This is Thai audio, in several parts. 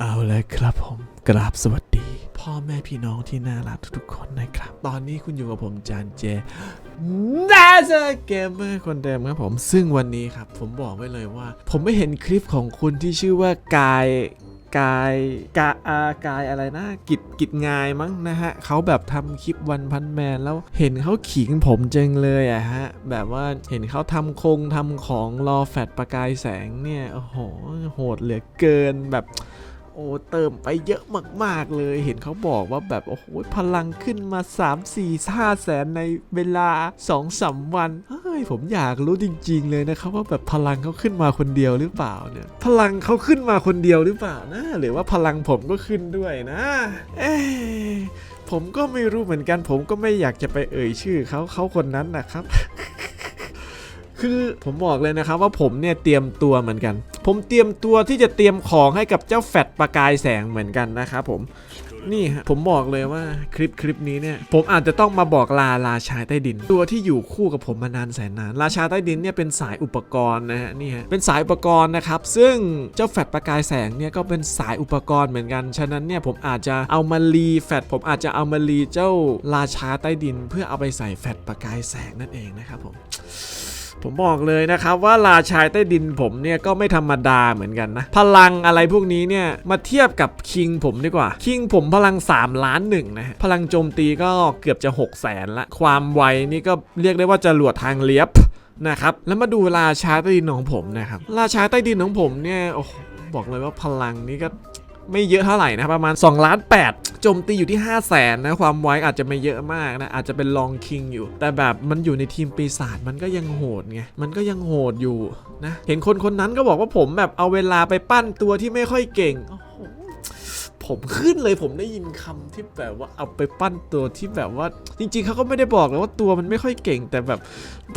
เอาเลยครับผมกราบสวัสดี พ่อแม่พี่น้องที่น่ารักทุกๆคนนะครับ ตอนนี้คุณอยู่กับผมจานเจนาเซอร์เกมเมอร์คนเดิมครับผม ซึ่งวันนี้ครับ ผมบอกไว้เลยว่า ผมไม่เห็นคลิปของคุณที่ชื่อว่ากายกายกาอากายอะไรนะ กิจกิจงายมั้งนะฮะเขาแบบทำคลิปวันพันแมนแล้วเห็นเขาขิงผมจังเลยอะฮะ แบบว่าเห็นเขาทำคงทำของรอแฟดประกายแสงเนี่ยโอ้โหโหดเหลือเกินแบบ โอ้เติมไปเยอะมากๆเลยเห็นเขาบอกว่าแบบโอ้โหพลังขึ้นมา 3 4 5แสนในเวลา2 3วันเฮ้ยผมอยากรู้จริง ๆ เลยนะครับว่าแบบพลังเขาขึ้นมาคนเดียวหรือเปล่าเนี่ยพลังเขาขึ้นมาคนเดียวหรือเปล่านะหรือว่าพลังผมก็ขึ้นด้วยนะเอ๊ผมก็ไม่รู้เหมือนกัน ผมก็ไม่อยากจะไปเอ่ยชื่อเขาเขาคนนั้นนะครับคือผมบอกเลยนะครับว่าผมเนี่ยเตรียมตัวเหมือนกัน ผมเตรียมตัวที่จะเตรียมของให้กับเจ้าแฟดประกายแสงเหมือนกันนะครับผมนี่ฮะผมบอกเลยว่าคลิปคลิปนี้เนี่ย ผมอาจจะต้องมาบอกลาราชาใต้ดิน ตัวที่อยู่คู่กับผมมานานแสนนาน ราชาใต้ดินเนี่ยเป็นสายอุปกรณ์นะฮะนี่ฮะเป็นสายอุปกรณ์นะครับ ซึ่งเจ้าแฟดประกายแสงเนี่ยก็เป็นสายอุปกรณ์เหมือนกัน ฉะนั้นเนี่ยผมอาจจะเอามารีแฟดผมอาจจะเอามารีเจ้าราชาใต้ดิน เพื่อเอาไปใส่แฟดประกายแสงนั่นเองนะครับผม ผมบอกเลยนะครับว่าราชายใต้ดินผมเนี่ยก็ไม่ธรรมดาเหมือนกันนะ พลังอะไรพวกนี้เนี่ยมาเทียบกับคิงผมดีกว่า คิงผมพลัง 3 ล้านหนึ่งนะฮะพลังโจมตีก็เกือบจะ 6 0แสนละ ความไวนี่ก็เรียกได้ว่าจะหลวดทางเลียบนะครับ แล้วมาดูราชาใต้ดินของผมนะครับ ราชาใต้ดินของผมเนี่ยโอ้บอกเลยว่าพลังนี่ก็ไม่เยอะเท่าไหร่นะประมาณ2ล้าน8 จมตีอยู่ที่ 5 0 0แสนนะ ความไวอาจจะไม่เยอะมากนะ อาจจะเป็นลองคิงอยู่ แต่แบบมันอยู่ในทีมปีศาจมันก็ยังโหดไง มันก็ยังโหดอยู่นะ เห็นคนคนนั้นก็บอกว่าผมแบบเอาเวลาไปปั้นตัวที่ไม่ค่อยเก่งผมขึ้นเลยผมได้ยินคำที่แบบว่าเอาไปปั้นตัวที่แบบว่า จริง ๆเขาก็ไม่ได้บอกเลยว่าตัวมันไม่ค่อยเก่ง แต่แบบ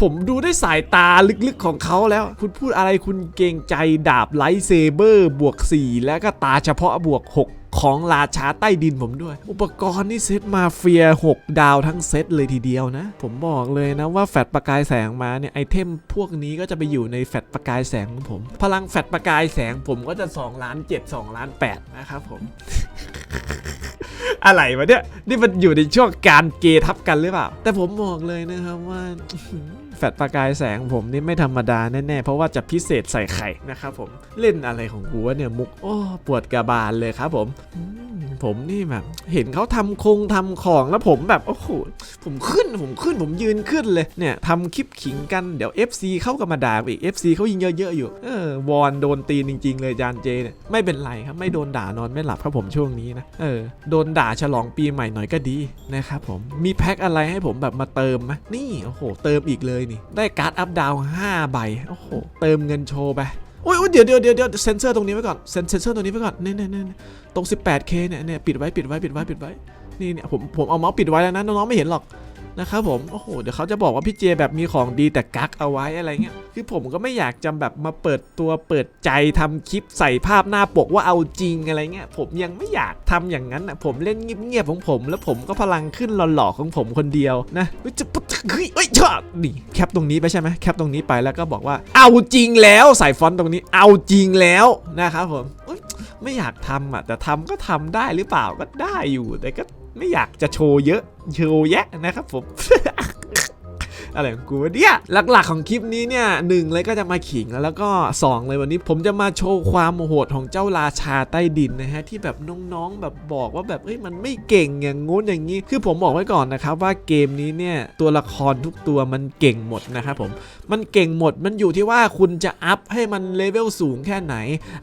ผมดูได้สายตาลึกๆของเขาแล้ว คุณพูดอะไรคุณเกรงใจดาบไลท์เซเบอร์บวก 4 แล้วก็ตาเฉพาะบวก 6 ของราชาใต้ดินผมด้วย อุปกรณ์นี่เซตมาเฟีย 6 ดาวทั้งเซตเลยทีเดียวนะ ผมบอกเลยนะว่าแฟดประกายแสงมาเนี่ยไอเทมพวกนี้ก็จะไปอยู่ในแฟดประกายแสงของผม พลังแฟดประกายแสงผมก็จะ2ล้าน7 2ล้าน8นะครับผม อะไรวะเนี่ย นี่มันอยู่ในช่วงการเกทับกันหรือเปล่า แต่ผมบอกเลยนะครับว่า แฟดประกายแสงผมนี่ไม่ธรรมดาแน่ๆ เพราะว่าจะพิเศษใส่ไข่นะครับผมเล่นอะไรของกูวะเนี่ยมุกโอ้ปวดกระบาลเลยครับผมผมนี่แบบเห็นเขาทำคงทำของแล้วผมแบบโอ้โหผมขึ้นผมขึ้นผมยืนขึ้นเลยเนี่ยทำคลิปขิงกันเดี๋ยว FC เข้าก็มาด่าอีก FC เขายิงเยอะๆอยู่เออวอนโดนตีจริง ๆ เลยจานเจเนี่ยไม่เป็นไรครับไม่โดนด่านอนไม่หลับครับผมช่วงนี้นะเออโดนด่าฉลองปีใหม่หน่อยก็ดีนะครับผมมีแพ็คอะไรให้ผมแบบมาเติมไหมนี่โอ้โหเติมอีกเลยนี่ ได้การ์ดอัพดาว5ใบ โอ้โห เติมเงินโชว์ไปโอ้ยเดี๋ยวเดี๋ยวเดี๋ยวเดี๋ยวเซนเซอร์ตรงนี้ไว้ก่อน เซนเซอร์ตรงนี้ไว้ก่อนเนี่เนี่ยเนี่ยตรง 18K เนี่ยเนี่ยปิดไว้ปิดไว้ปิดไว้ปิดไว้ นี่เนี่ยผมผมเอาเมาส์ปิดไว้แล้วนะน้องๆไม่เห็นหรอก นะครับผมโอ้โหเดี๋ยวเขาจะบอกว่าพี่เจแบบมีของดีแต่กักเอาไว้อะไรเงี้ยคือผมก็ไม่อยากจะแบบมาเปิดตัวเปิดใจทำคลิปใส่ภาพหน้าปกว่าเอาจริงอะไรเงี้ยผมยังไม่อยากทำอย่างนั้นอะผมเล่นเงียบๆของผม แล้วผมก็พลังขึ้นหล่อๆของผมคนเดียวนะเฮ้ยจะปุ๊บเฮ้ยเฮ้ยชอบนี่แคปตรงนี้ไปใช่ไหมแคปตรงนี้ไปแล้วก็บอกว่าเอาจริงแล้วใส่ฟอนต์ตรงนี้เอาจริงแล้วนะครับผมไม่อยากทำอะแต่ทำก็ทำได้หรือเปล่าก็ได้อยู่แต่ก็ ไม่อยากจะโชว์เยอะโชว์แยะนะครับผม อะไรของกูวะเนี่ยหลักๆของคลิปนี้เนี่ยหนึ่งเลยก็จะมาขิงแล้วแล้วก็สองเลยวันนี้ผมจะมาโชว์ความโหดของเจ้าราชาใต้ดินนะฮะที่แบบน้องๆแบบบอกว่าแบบเอ้ยมันไม่เก่งอย่างงู้นอย่างนี้ คือผมบอกไว้ก่อนนะครับว่าเกมนี้เนี่ยตัวละครทุกตัวมันเก่งหมดนะครับผมมันเก่งหมดมันอยู่ที่ว่าคุณจะอัพให้มันเลเวลสูงแค่ไหน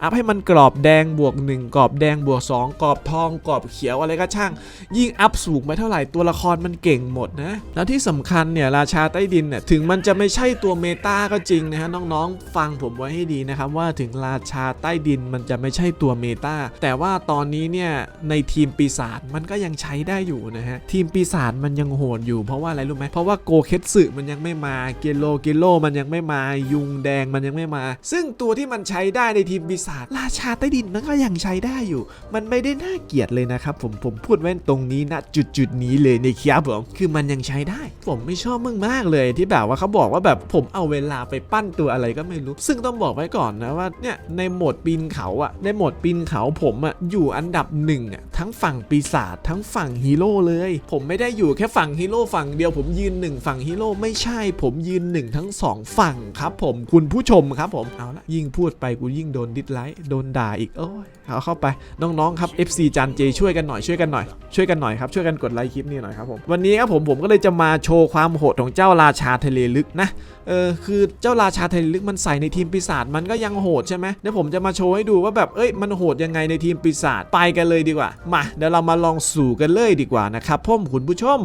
อัพให้มันกรอบแดงบวก 1 กรอบแดงบวก 2 กรอบทองกรอบเขียวอะไรก็ช่าง ยิ่งอัพสูงไปเท่าไหร่ตัวละครมันเก่งหมดนะแล้วที่สำคัญเนี่ยราชาใต้ดินเนี่ยถึงมันจะไม่ใช่ตัวเมตาก็จริงนะฮะน้องๆ ฟังผมไว้ให้ดีนะครับว่าถึงราชาใต้ดินมันจะไม่ใช่ตัวเมตาแต่ว่าตอนนี้เนี่ยในทีมปีศาจมันก็ยังใช้ได้อยู่นะฮะทีมปีศาจมันยังโหดอยู่เพราะว่าอะไรรู้ไหมเพราะว่าโกเคสึมันยังไม่มาเกโลเกโลมันยังไม่มายุงแดงมันยังไม่มา ซึ่งตัวที่มันใช้ได้ในทีมปีศาจราชาใต้ดินมันก็ยังใช้ได้อยู่ มันไม่ได้น่าเกลียดเลยนะครับผมผมพูดไว้ตรงนี้นะจุดจุดนี้เลยในครับผมคือมันยังใช้ได้ ผมไม่ชอบมึงมากเลยเลยที่แบบว่าเขาบอกว่าแบบผมเอาเวลาไปปั้นตัวอะไรก็ไม่รู้ ซึ่งต้องบอกไว้ก่อนนะว่าเนี่ยในโหมดปีนเขาอะในโหมดปีนเขาผมอะอยู่อันดับหนึ่งอะทั้งฝั่งปีศาจทั้งฝั่งฮีโร่เลย ผมไม่ได้อยู่แค่ฝั่งฮีโร่ฝั่งเดียวผมยืนหนึ่งฝั่งฮีโร่ไม่ใช่ ผมยืนหนึ่งทั้งสองฝั่งครับ ผมคุณผู้ชมครับผมเอาละยิ่งพูดไปกูยิ่งโดนดิสไลค์โดนด่าอีกโอ้ยเอาเข้าไปน้องๆครับ FC จานเจช่วยกันหน่อยช่วยกันหน่อยช่วยกันหน่อยครับช่วยกันกดไลค์คลิปนี้หน่อยครับผมวันนี้ครับผมผมก็เลยจะมาโชว์ความโหดของเจ้าราชาทะเลลึกนะเออคือเจ้าราชาทะเลลึกมันใส่ในทีมปีศาจมันก็ยังโหดใช่ไหมเดี๋ยวผมจะมาโชว์ให้ดูว่าแบบเอ้ยมันโหดยังไงในทีมปีศาจไปกันเลยดีกว่ามาเดี๋ยวเรามาลองสู่กันเลยดีกว่านะครับพ่อมคุณผู้ชม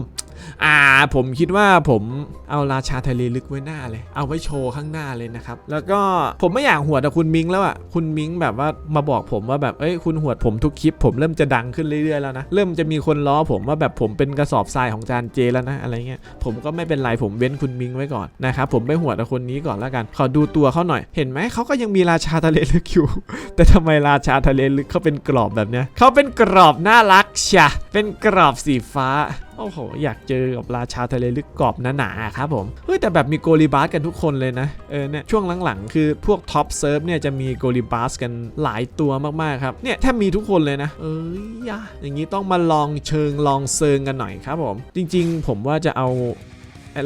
อ่าผมคิดว่าผมเอาราชาทะเลลึกไว้หน้าเลย เอาไว้โชว์ข้างหน้าเลยนะครับ แล้วก็ผมไม่อยากหวดกับคุณมิงแล้วอะคุณมิงแบบว่ามาบอกผมว่าแบบเอ้ยคุณหวดผมทุกคลิป ผมเริ่มจะดังขึ้นเรื่อยๆแล้วนะเริ่มจะมีคนล้อผมว่าแบบผมเป็นกระสอบทรายของจานเจแล้วนะอะไรเงี้ยผมก็ไม่เป็นไรผมเว้นคุณมิงไว้ก่อนนะครับผมไปหวดกับคนนี้ก่อนแล้วกัน ขอดูตัวเขาหน่อยเห็นไหมเขาก็ยังมีราชาทะเลลึกอยู่แต่ทำไมราชาทะเลลึกเขาเป็นกรอบแบบเนี้ยเขาเป็นกรอบน่ารักชะเป็นกรอบสีฟ้าโอ้โห อยากเจอกับราชาทะเลลึกกรอบหนาๆครับผม เฮ้ย แต่แบบมีโกลิบาสกันทุกคนเลยนะ เออเนี่ยช่วงหลังๆ คือพวกท็อปเซิร์ฟเนี่ยจะมีโกลิบาสกันหลายตัวมากๆครับ เนี่ยแทบมีทุกคนเลยนะ เอ้ยยะอย่างนี้ต้องมาลองเชิงลองเซิงกันหน่อยครับผม จริงๆ ผมว่าจะเอา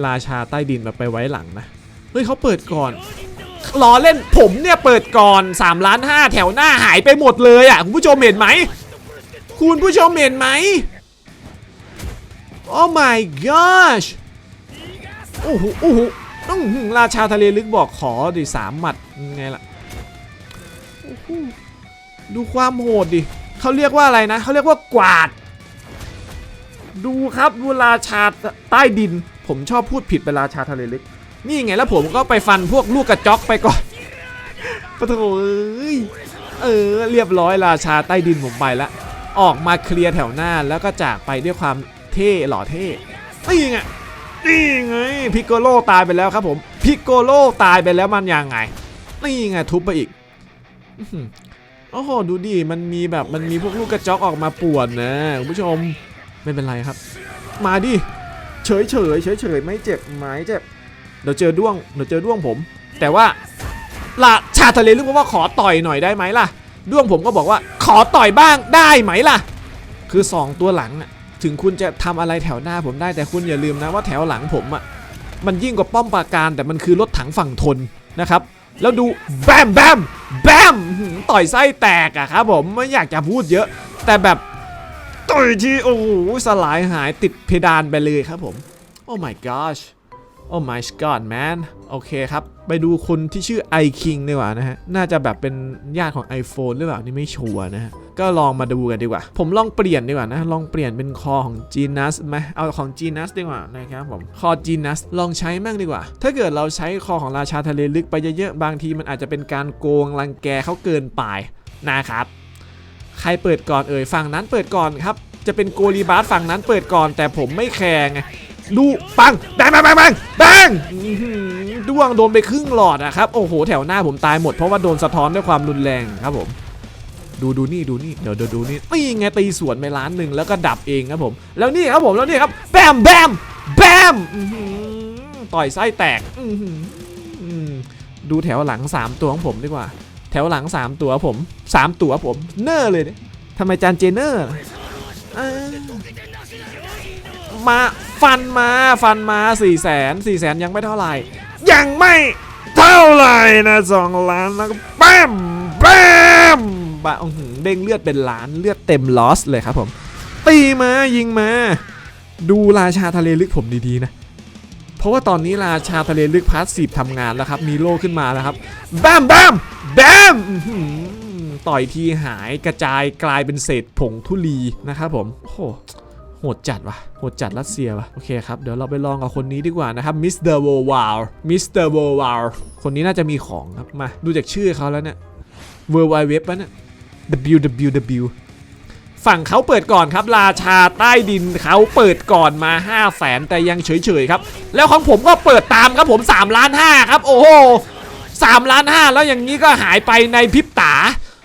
ราชาใต้ดินแบบไปไว้หลังนะ เฮ้ยเขาเปิดก่อนล้อเล่นผมเนี่ยเปิดก่อน3ล้าน5แถวหน้าหายไปหมดเลยอะคุณผู้ชมเห็นไหมคุณผู้ชมเห็นไหม โอ้ my gosh โอ้โหโอ้โหต้องราชาทะเลลึกบอกขอดิสามหมัดไงล่ะดูความโหดดิเขาเรียกว่าอะไรนะเขาเรียกว่ากวาด ดูครับดูราชาใต้ดิน ผมชอบพูดผิดไปราชาทะเลลึก นี่ไงแล้วผมก็ไปฟันพวกลูกกระจอกไปก่อนปะโถเอ้ยเออเรียบร้อยราชาใต้ดินผมไปละออกมาเคลียร์แถวหน้าแล้วก็จากไปด้วยความ เท่หล่อเท่นี่ไงนี่ไงพิกโกโลตายไปแล้วครับผมพิกโกโลตายไปแล้วมันยังไงนี่ไงทุบไปอีกอ๋อหือโอ้โหดูดิมันมีแบบมันมีพวกลูกกระจอกออกมาป่วนนะคุณผู้ชมไม่เป็นไรครับ มาดิเฉยเฉยเฉยเฉยไม่เจ็บไม่เจ็บเดี๋ยวเจอด้วงเดี๋ยวเจอด้วงผม แต่ว่าละชาทะเลลึกว่าขอต่อยหน่อยได้ไหมล่ะ ด้วงผมก็บอกว่าขอต่อยบ้างได้ไหมล่ะ คือ 2 ตัวหลังอะ ถึงคุณจะทำอะไรแถวหน้าผมได้แต่คุณอย่าลืมนะว่าแถวหลังผมอะมันยิ่งกว่าป้อมปราการแต่มันคือรถถังฝั่งทนนะครับ แล้วดูแบมแบมแบมต่อยไส้แตกอะครับผมไม่อยากจะพูดเยอะ แต่แบบต่อยที่โอ้โหสลายหายติดเพดานไปเลยครับผม โอ้ my gosh โอ้ my god man โอเคครับ ไปดูคนที่ชื่อ i king ดีกว่านะฮะ น่าจะแบบเป็นญาติของ iPhone หรือเปล่า นี่ไม่ชัวร์นะฮะ ก็ลองมาดูกันดีกว่า ผมลองเปลี่ยนดีกว่านะ ลองเปลี่ยนเป็นคอของ Genus ไหมเอาของ Genus ดีกว่านะครับผม คอ Genus ลองใช้มั่งดีกว่า ถ้าเกิดเราใช้คอของราชาทะเลลึกไปเยอะๆ บางทีมันอาจจะเป็นการโกงรังแกเขาเกินไปนะครับใครเปิดก่อนเอ่ยฝั่งนั้นเปิดก่อนครับจะเป็นโกลีบาสฝั่งนั้นเปิดก่อนแต่ผมไม่แคร์ไง ดูปังแบงแบงแบงแบงแบงด้วงโดนไปครึ่งหลอดอะครับ โอ้โห แถวหน้าผมตายหมดเพราะว่าโดนสะท้อนด้วยความรุนแรงครับผม ดูดูนี่ดูนี่เดี๋ยวเดี๋ยวดูนี่นี่ไงตีสวนไปล้านหนึ่งแล้วก็ดับเองครับผม แล้วนี่ครับผมแล้วนี่ครับแบมแบมแบมต่อยไส้แตกดูแถวหลัง 3 ตัวของผมดีกว่า แถวหลัง 3 ตัวผม 3 ตัวผม เนอร์เลยเนี่ยทำไมจานเจเนอร์ มาฟันมาฟันมา4ี่แสนสี่แสนยังไม่เท่าไหร่ ยังไม่เท่าไหร่นะสองล้านแล้วก็แป๊มแป๊มบะอื้อหือเด้งเลือดเป็นล้านเลือดเต็มลอสเลยครับผม ตีมายิงมา ดูราชาทะเลลึกผมดีๆนะ เพราะว่าตอนนี้ราชาทะเลลึกพาร์ทสซีฟทำงานแล้วครับ มีโล่ขึ้นมาแล้วครับแบมแบมแบมต่อยทีหายกระจายกลายเป็นเศษผงทุลีนะครับผมโอ้ หโหดจัดวะโหดจัดรัสเซียวะโอเคครับ เดี๋ยวเราไปลองกับคนนี้ดีกว่านะครับมิสเตอร์โววาร์มิสเตอร์โววาร์คนนี้น่าจะมีของครับ มาดูจากชื่อเขาแล้วเนี่ยเวอร์ไวเว็บแล้วเนี่ย www ฝั่งเขาเปิดก่อนครับ ราชาใต้ดินเขาเปิดก่อนมา 5 0 0แสนแต่ยังเฉยๆครับ แล้วของผมก็เปิดตามครับผม3ล้าน5ครับ โอ้โห3ล้าน5แล้วอย่างนี้ก็หายไปในพริบตา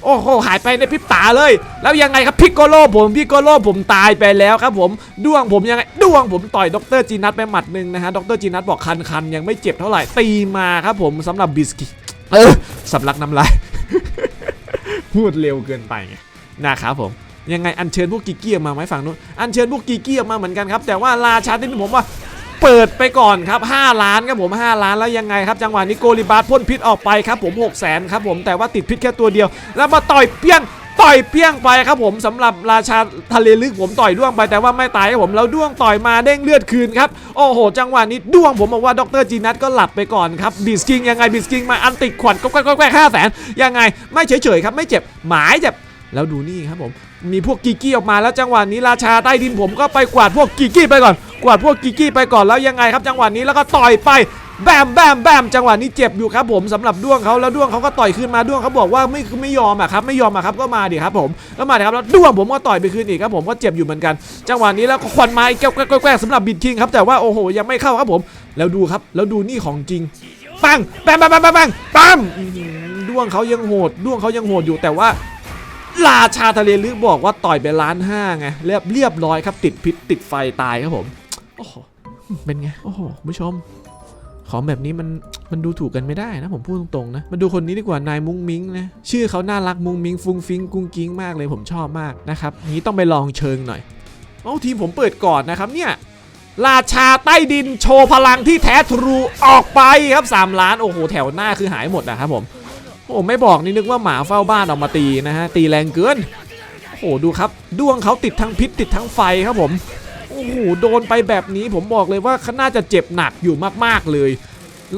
โอ้โหหายไปในพริบตาเลย แล้วยังไงครับพิกโกโลผมพิกโกโลผมตายไปแล้วครับผมด้วงผมยังไงด้วงผมต่อยดรจีนัทไปหมัดหนึ่งนะฮะดรจีนัทบอกคันคันๆยังไม่เจ็บเท่าไหร่ตีมาครับผมสำหรับบิสกิเออสำลักน้ำลายพูดเร็วเกินไปไงนะครับผมยังไงอัญเชิญพวกกิกกี้มาไหมฝั่งนู้นอัญเชิญพวกกิกกี้มาเหมือนกันครับ แต่ว่าราชาที่ผมว่า เปิดไปก่อนครับ 5 ล้านครับผม 5 ล้านแล้วยังไงครับ จังหวะนี้โกลิบาสพ่นพิษออกไปครับผม6 0 0 0 0ครับผมแต่ว่าติดพิษแค่ตัวเดียว แล้วมาต่อยเปี้ยงต่อยเปี้ยงไปครับผมสำหรับราชาทะเลลึกผมต่อยด้วงไปแต่ว่าไม่ตายครับผมแล้วด้วงต่อยมาเด้งเลือดคืนครับโอ้โห จังหวะนี้ด้วงผมบอกว่าดรจีนัทก็หลับไปก่อนครับบิสกิงยังไงบิสกิงมาอันติดขวัญก็แกล้แกล้ห้าแสนยังไงไม่เฉยๆครับไม่เจ็บหมายเจ็บ แล้วดูนี่ครับผม มีพวกกิกี้ออกมาแล้วจังหวะนี้ราชาใต้ดินผมก็ไปกวาดพวกกิกี้ไปก่อน กวาดพวกกิกี้ไปก่อนแล้วยังไงครับ จังหวะนี้แล้วก็ต่อยไปแบมแบมแบมจังหวะนี้เจ็บอยู่ครับผมสำหรับด้วงเขาแล้วด้วงเขาก็ต่อยขึ้นมาด้วงเขาบอกว่าไม่ไม่ยอมอะครับไม่ยอมอะครับก็มาดิครับผมก็มาดิครับแล้วด้วงผมก็ต่อยไปคืนอีกครับผมก็เจ็บอยู่เหมือนกัน จังหวะนี้แล้วก็ควันไม้แก้วแก้วแก้วสำหรับบิดคิงครับแต่ว่าโอ้โหยังไม่เข้าครับผม แล้วดูครับแล้วดูนี่ของจริงปังแบมแบมแบมแบมแบมปั๊มอื้อหือด้วงเขายังโหดด้วงเขายังโหดอยู่แต่ว่า ราชาทะเลลึกบอกว่าต่อยไปล้านห้าไงเรียบเรียบร้อยครับ ติดพิษติดไฟตายครับผมโอ้โหเป็นไงโอ้โหคุณผู้ชม ของแบบนี้มันมันดูถูกกันไม่ได้นะผมพูดตรงๆนะมาดูคนนี้ดีกว่านายมุ้งมิ้งนะชื่อเขาน่ารักมุ้งมิ้งฟุ้งฟิ้งกุ้งกิ้งมากเลยผมชอบมากนะครับนี้ต้องไปลองเชิงหน่อยโอ้ทีมผมเปิดก่อนนะครับเนี่ยราชาใต้ดินโชว์พลังที่แท้ทรูออกไปครับ 3 ล้านโอ้โหแถวหน้าคือหายหมดนะครับผม โอ้ไม่บอกนี่นึกว่าหมาเฝ้าบ้านออกมาตีนะฮะตีแรงเกินโอ้ดูครับด้วงเขาติดทั้งพิษติดทั้งไฟครับผมโอ้โหโดนไปแบบนี้ผมบอกเลยว่าเขาน่าจะเจ็บหนักอยู่มากๆเลย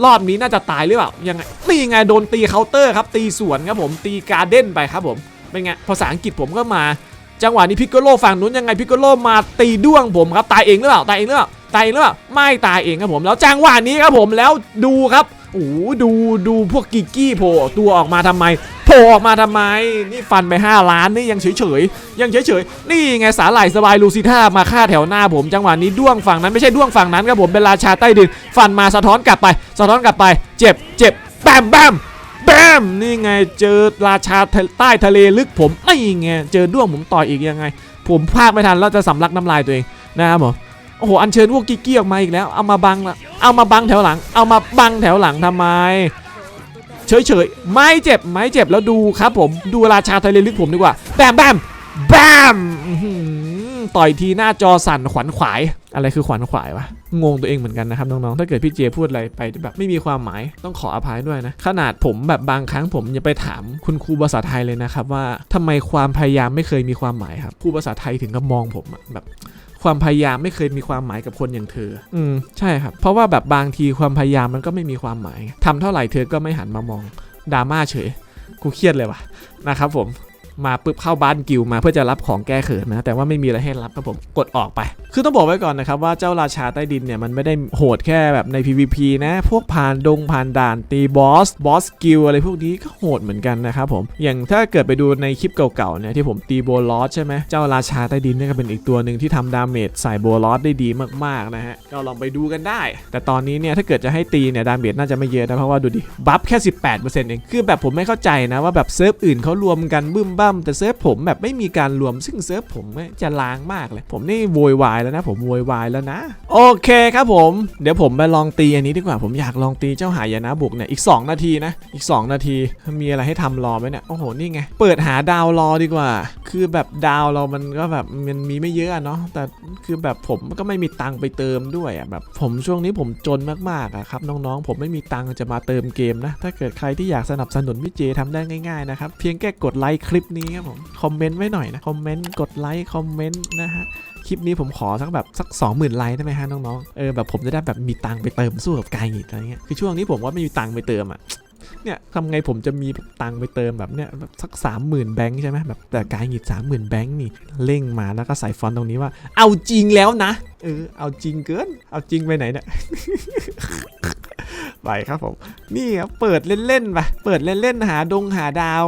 รอบนี้น่าจะตายหรือเปล่ายังไงนี่ไงโดนตีเคาน์เตอร์ครับ ตีสวนครับผมตีการ์เด้นไปครับผมเป็นไงภาษาอังกฤษผมก็มา จังหวะนี้พิกโกโลฝั่งนู้นยังไงพิกโกโลมาตีด้วงผมครับตายเองหรือเปล่าตายเองหรือเปล่าตายเองหรือเปล่าไม่ตายเองครับผมแล้วจังหวะนี้ครับผมแล้วดูครับ โอ้โหดูดูพวกกิกกี้โผล่ตัวออกมาทำไมโผล่ออกมาทำไม นี่ฟันไป 5 ล้านนี่ยังเฉยๆยังเฉยๆนี่ไงสาหร่ายสบายลูซิท่ามาฆ่าแถวหน้าผมจังหวะนี้ด้วงฝั่งนั้นไม่ใช่ด้วงฝั่งนั้นครับผมเป็นราชาใต้ดิน ฟันมาสะท้อนกลับไป สะท้อนกลับไป เจ็บเจ็บแบมแบมแบมนี่ไงเจอราชาใต้ทะเลลึกผมนี่ไงเจอด้วงผมต่อยอีกยังไง ผมพากไม่ทันแล้วจะสำลักน้ำลายตัวเองนะครับผม โอ้โหอันเชิญพวกกิกกี้ออกมาอีกแล้วเอามาบังละเอามาบังแถวหลัง เอามาบังแถวหลังทำไมเฉยเฉยๆไม่เจ็บไม่เจ็บแล้วดูครับผมดูราชาไทะเลลึกผมดีกว่าแบมแบมแบมต่อยทีหน้าจอสั่นขวัญขวาย อะไรคือขวัญขวายวะงงตัวเองเหมือนกันนะครับน้องๆถ้าเกิดพี่เจพูดอะไรไปแบบไม่มีความหมายต้องขออภัยด้วยนะ ขนาดผมแบบบางครั้งผมยังไปถามคุณครูภาษาไทยเลยนะครับว่าทำไมความพยายามไม่เคยมีความหมายครับครูภาษาไทยถึงกับมองผมแบบ ความพยายามไม่เคยมีความหมายกับคนอย่างเธอ อืมใช่ครับ เพราะว่าแบบบางทีความพยายามมันก็ไม่มีความหมายทำเท่าไหร่เธอก็ไม่หันมามองดราม่าเฉยกูเครียดเลยว่ะนะครับผม มาปุ๊บเข้าบ้านกิวมาเพื่อจะรับของแก้เขินนะแต่ว่าไม่มีอะไรให้รับครับผมกดออกไป คือต้องบอกไว้ก่อนนะครับว่าเจ้าราชาใต้ดินเนี่ยมันไม่ได้โหดแค่แบบใน PVP นะพวกผ่านดงผ่านด่านตีบอสบอสกิลอะไรพวกนี้ก็โหดเหมือนกันนะครับผมอย่างถ้าเกิดไปดูในคลิปเก่าๆเนี่ยที่ผมตีโบลอสใช่ไหมเจ้าราชาใต้ดินเนี่ยก็เป็นอีกตัวหนึ่งที่ทำดาเมจใส่โบลอสได้ดีมากๆนะฮะก็ลองไปดูกันได้ แต่ตอนนี้เนี่ยถ้าเกิดจะให้ตีเนี่ยดาเมจน่าจะไม่เยอะนะเพราะว่าดูดิบัฟแค่ 18%เองคือแบบผมไม่เข้าใจนะว่าแบบเซิร์ฟอื่นเขารวมกันบึ้มบามแต่เซิร์ฟผมแบบไม่มีการรวมซึ่งเซิร์ฟผมจะล้างมากเลย ผมนี่โวยวายแล้วนะ ผมโวยวายแล้วนะ โอเคครับผม เดี๋ยวผมไปลองตีอันนี้ดีกว่าผมอยากลองตีเจ้าหายนะบุกเนี่ยอีก 2 นาทีนะ อีก 2 นาทีมีอะไรให้ทำรอไหมเนี่ยโอ้โหนี่ไงเปิดหาดาวรอดีกว่า คือแบบดาวเรามันก็แบบมันมีไม่เยอะเนาะแต่คือแบบผมก็ไม่มีตังค์ไปเติมด้วยอะแบบผมช่วงนี้ผมจนมากๆอะครับน้องๆ ผมไม่มีตังค์จะมาเติมเกมนะ ถ้าเกิดใครที่อยากสนับสนุนพี่เจทำได้ง่ายๆนะครับ เพียงแค่กดไลค์คลิปนี้ครับผมคอมเมนต์ไว้หน่อยนะคอมเมนต์กดไลค์คอมเมนต์นะฮะคลิปนี้ผมขอสักแบบสัก 20,000 ไลค์ได้ไหมฮะน้องๆเออแบบผมจะได้แบบมีตังค์ไปเติมสู้กับกายหิดอะไรเงี้ยคือช่วงนี้ผมว่าไม่มีตังค์ไปเติมอะ เนี่ยทำไงผมจะมีตังค์ไปเติมแบบเนี้ยสักสามหมื่นแบงค์ใช่ไหมแบบแต่กายหงิดสามหมื่นแบงค์นี่เร่งมาแล้วก็ใส่ฟอนต์ตรงนี้ว่า เอาจริงแล้วนะเออเอาจริงเกิน เอาจริงไปไหนเนี่ย ไปครับผม นี่ครับเปิดเล่นๆไปเปิดเล่นๆหาดงหาดาว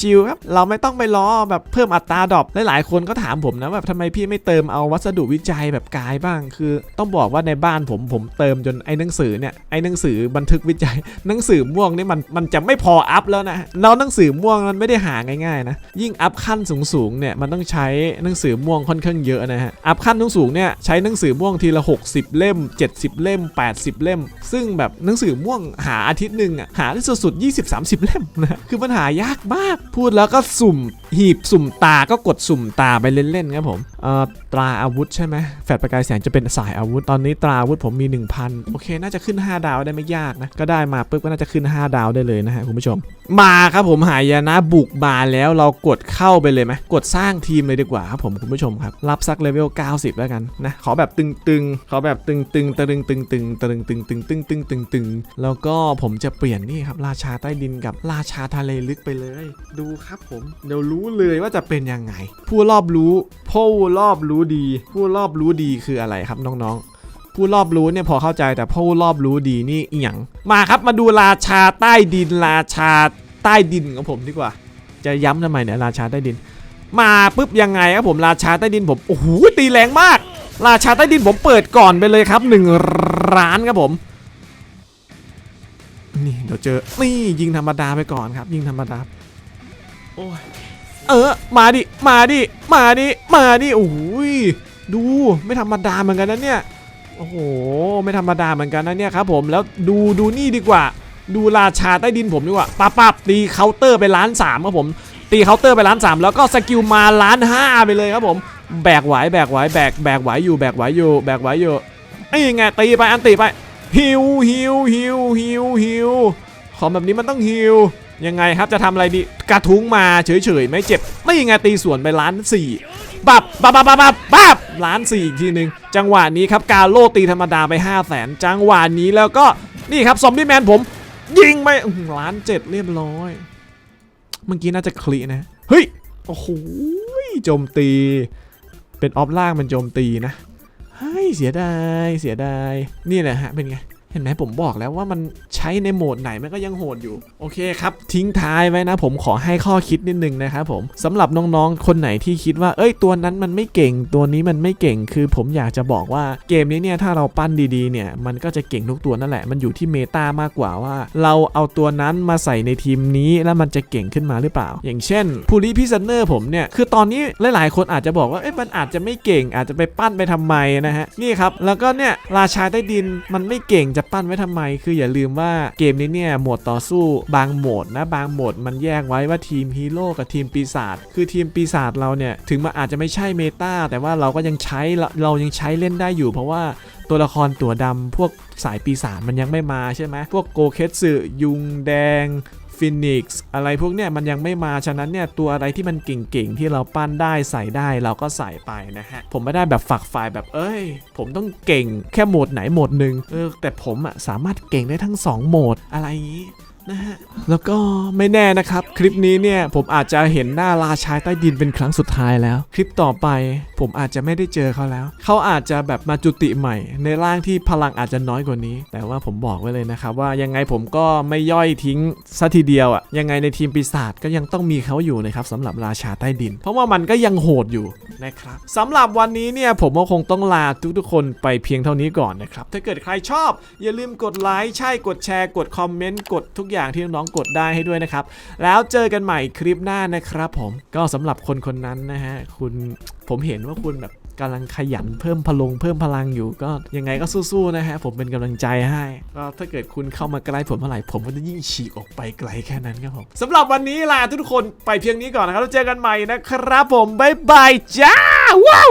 ชิวๆครับ เราไม่ต้องไปล้อแบบเพิ่มอัตราดรอปหลายๆคนก็ถามผมนะแบบทำไมพี่ไม่เติมเอาวัสดุวิจัยแบบกายบ้าง คือต้องบอกว่าในบ้านผมผมเติมจนไอ้หนังสือเนี่ยไอ้หนังสือบันทึกวิจัย หนังสือม่วงนี่มันมันจะไม่พออัพแล้วนะแล้วหนังสือม่วงมันไม่ได้หาง่ายๆนะยิ่งอัพขั้นสูงๆเนี่ยมันต้องใช้หนังสือม่วงค่อนข้างเยอะนะฮะอัพขั้นสูงๆเนี่ยใช้หนังสือม่วงทีละ 60 เล่ม 70 เล่ม 80 เล่ม ซึ่งแบบหนังสือม่วงหาอาทิตย์หนึ่งอะหาได้สุดๆ20-30 เล่มนะคือมันหายากมาก พูดแล้วก็สุ่ม หีบสุ่มตาก็กดสุ่มตาไปเล่นๆครับผมอ่อตราอาวุธใช่ไหมแฟลชประกายแสงจะเป็นสายอาวุธ ตอนนี้ตราอาวุธผมมี 1,000 โอเค น่าจะขึ้น 5 ดาวได้ไม่ยากนะ ก็ได้มาปุ๊บก็น่าจะขึ้น 5 ดาวได้เลยนะฮะคุณผู้ชม มาครับผมหายนะบุกมาแล้วเรากดเข้าไปเลยไหมกดสร้างทีมเลยดีกว่าครับผมคุณผู้ชมครับรับสักเลเวล 90 แล้วกันนะขอแบบตึงๆขอแบบตึงๆตึงตึงตึงตึงตึงตึงตึงตึงตึงตึงตึงแล้วก็ผมจะเปลี่ยนนี่ครับราชาใต้ดินกับราชาทะเลลึกไปเลย ดูครับผมเดี๋ยวรูู้้เลยว่าจะเป็นยังไง ผู้รอบรู้ผู้รอบรู้ดี ผู้รอบรู้ดีคืออะไรครับน้องๆ ผู้รอบรู้เนี่ยพอเข้าใจแต่ผู้รอบรู้ดีนี่อีหยังมาครับมาดูราชาใต้ดินราชาใต้ดินของผมดีกว่า จะย้ำทำไมเนี่ยราชาใต้ดิน มาปุ๊บยังไงครับผมราชาใต้ดินผมโอ้โหตีแรงมาก ราชาใต้ดินผมเปิดก่อนไปเลยครับหนึ่งร้านครับผมนี่เดี๋ยวเจอ นี่ยิงธรรมดาไปก่อนครับ ยิงธรรมดา โอ้ย เออ มาดิ มาดิ มาดิ มาดิ โอ้ย ดู ไม่ธรรมดาเหมือนกันนะเนี่ย โอ้โห ไม่ธรรมดาเหมือนกันนะเนี่ยครับผม แล้วดู ดูนี่ดีกว่า ดูราชาใต้ดินผมดีกว่าปั๊บปั๊บตีเคาน์เตอร์ไปล้านสามครับผม ตีเคาน์เตอร์ไปล้านสามแล้วก็สกิลมาล้านห้าไปเลยครับผม แบกไหวแบกไหวแบก แบกไหวอยู่ แบกไหวอยู่ แบกไหวอยู่ไอ้ยังไง ตีไป อันตีไป ฮิวฮิวฮิวฮิวฮิวของแบบนี้มันต้องฮิว ยังไงครับจะทำอะไรดีกระทุ้งมาเฉยๆ ไม่เจ็บ ไม่ยังไงตีสวนไปล้านสี่บับบับบับบับบับล้านสี่อีกทีหนึ่งจังหวะนี้ครับกาโลตีธรรมดาไป5 0 0แสนจังหวะนี้แล้วก็นี่ครับซอมบี้แมนผม ยิงไปล้านเจ็ดเรียบร้อย เมื่อกี้น่าจะคลีนะ เฮ้ย โอ้โหโจมตี เป็นออฟล่างมันโจมตีนะเฮ้ยเสียดายเสียดายนี่แหละฮะเป็นไง เห็นไหมผมบอกแล้วว่ามันใช้ในโหมดไหนมันก็ยังโหดอยู่ โอเคครับ ทิ้งท้ายไว้นะ ผมขอให้ข้อคิดนิดนึงนะครับผมสำหรับน้องๆ คนไหนที่คิดว่า เอ้ยตัวนั้นมันไม่เก่ง ตัวนี้มันไม่เก่งคือผมอยากจะบอกว่าเกมนี้เนี่ยถ้าเราปั้นดีๆเนี่ยมันก็จะเก่งทุกตัวนั่นแหละมันอยู่ที่เมตามากกว่าว่า เราเอาตัวนั้นมาใส่ในทีมนี้แล้วมันจะเก่งขึ้นมาหรือเปล่า อย่างเช่นพูลีพิซันเนอร์ผมเนี่ยคือตอนนี้หลายๆ คนอาจจะบอกว่าเอ้ยมันอาจจะไม่เก่ง อาจจะไปปั้นไปทำไมนะฮะนี่ครับแล้วก็เนี่ยราชาใต้ดินมันไม่เก่งจะปั้นไว้ทำไม คืออย่าลืมว่าเกมนี้เนี่ยโหมดต่อสู้บางโหมดนะบางโหมดมันแยกไว้ว่าทีมฮีโร่กับทีมปีศาจคือทีมปีศาจเราเนี่ยถึงมาอาจจะไม่ใช่เมตาแต่ว่าเราก็ยังใช้เรายังใช้เล่นได้อยู่ เพราะว่าตัวละครตัวดำพวกสายปีศาจมันยังไม่มาใช่ไหมพวกโกเคสึยุงแดง ฟินิกซ์อะไรพวกเนี้ยมันยังไม่มาฉะนั้นเนี่ยตัวอะไรที่มันเก่งๆ ที่เราปั้นได้ใส่ได้เราก็ใส่ไปนะฮะ ผมไม่ได้แบบฝักฝ่ายแบบเอ้ย ผมต้องเก่งแค่โหมดไหนโหมดหนึ่งเออแต่ผมอะสามารถเก่งได้ทั้ง 2 โหมดอะไรอย่างนี้ นะฮะแล้วก็ไม่แน่นะครับ คลิปนี้เนี่ยผมอาจจะเห็นหน้าราชายใต้ดินเป็นครั้งสุดท้ายแล้ว คลิปต่อไป ผมอาจจะไม่ได้เจอเขาแล้ว เขาอาจจะแบบมาจุติใหม่ ในร่างที่พลังอาจจะน้อยกว่านี้ แต่ว่าผมบอกไว้เลยนะครับว่ายังไงผมก็ไม่ย่อยทิ้งซะทีเดียวอะ่ะยังไงในทีมปีศาจก็ยังต้องมีเขาอยู่นะครับสำหรับราชาใต้ดิน เพราะว่ามันก็ยังโหดอยู่นะครับสำหรับวันนี้เนี่ยผมก็คงต้องลาทุกๆคนไปเพียงเท่านี้ก่อนนะครับถ้าเกิดใครชอบ อย่าลืมกดไลค์ใช่กดแชร์กดคอมเมนต์กดทุกอย่างที่น้องๆกดได้ให้ด้วยนะครับ แล้วเจอกันใหม่คลิปหน้านะครับผมก็สำหรับคนคนนั้นนะฮะคุณผมเห็นว่าคุณแบบกำลังขยันเพิ่มพลงเพิ่มพลังอยู่ก็ยังไงก็สู้ๆนะฮะ ผมเป็นกำลังใจให้ก็ถ้าเกิดคุณเข้ามาใกล้ผมเมื่อไหร่ผมก็จะยิ่งฉีกออกไปไกลแค่นั้นครับผมสำหรับวันนี้ลาทุกคนไปเพียงนี้ก่อนนะครับแล้วเจอกันใหม่นะครับผมบ๊ายบายจ้าว้าว